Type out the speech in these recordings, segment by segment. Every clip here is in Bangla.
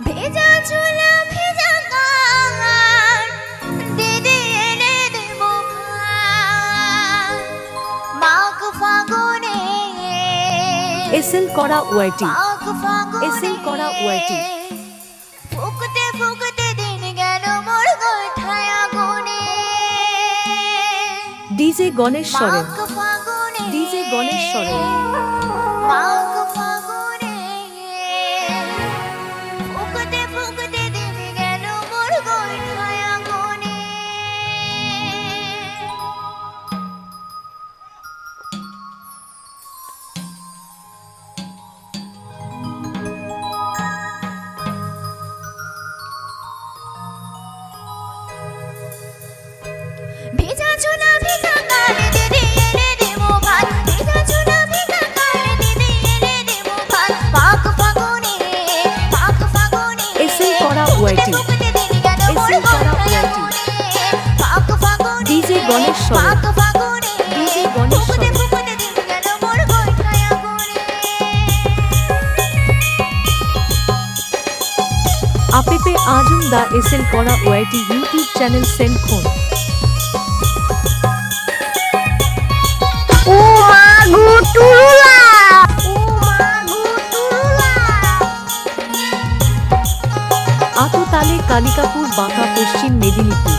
ভেজা এসএল করা ওয়াইটি এসএল করা ওয়াইটি ফুকতে ফুকতে দিন গেল মোর গোঠায় গুনে। ডিজে গণেশ সরে ডিজে গণেশ সরে গণেশ আপেপে আজম দা এস এল করা ওয়াইটি ইউটিউব চ্যানেল সেন্ড খুন। আতো তালে কালিকাপুর বাঁকা পশ্চিম মেদিনীপুর।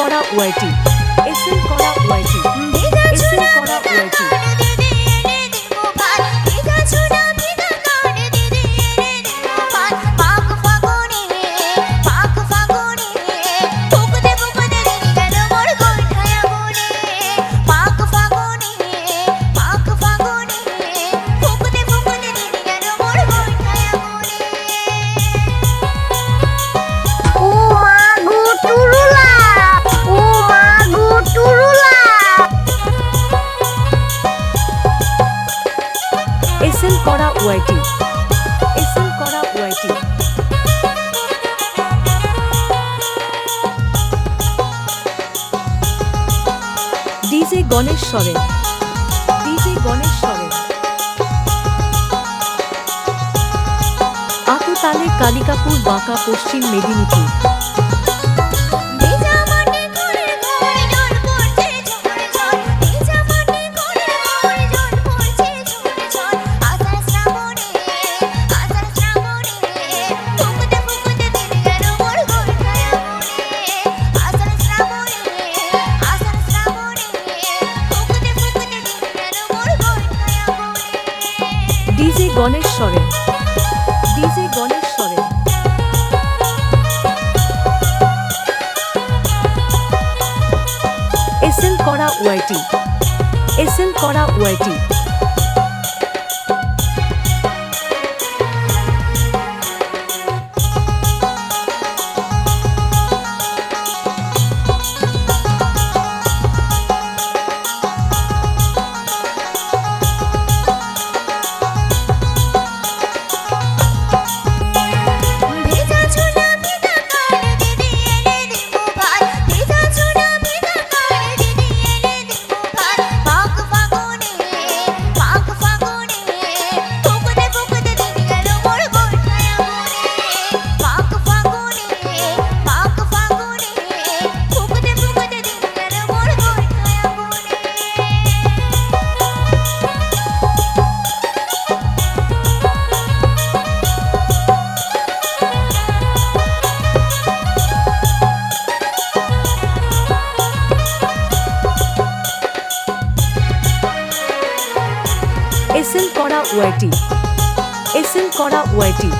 করা ওয়াইটি। এসএল করা ওয়াইটি। এসএল করা ওয়াইটি। গণেশ সরেন ডিজে গণেশ সরেন আততালে কালিকাপুর বাঁকা Paschim Medinipur. Ganesh Soren DJ Ganesh Soren S L করা ওয়াইটি এস এল করা ওয়াইটি ওয়াইটি। এস এল করা ওয়াইটি।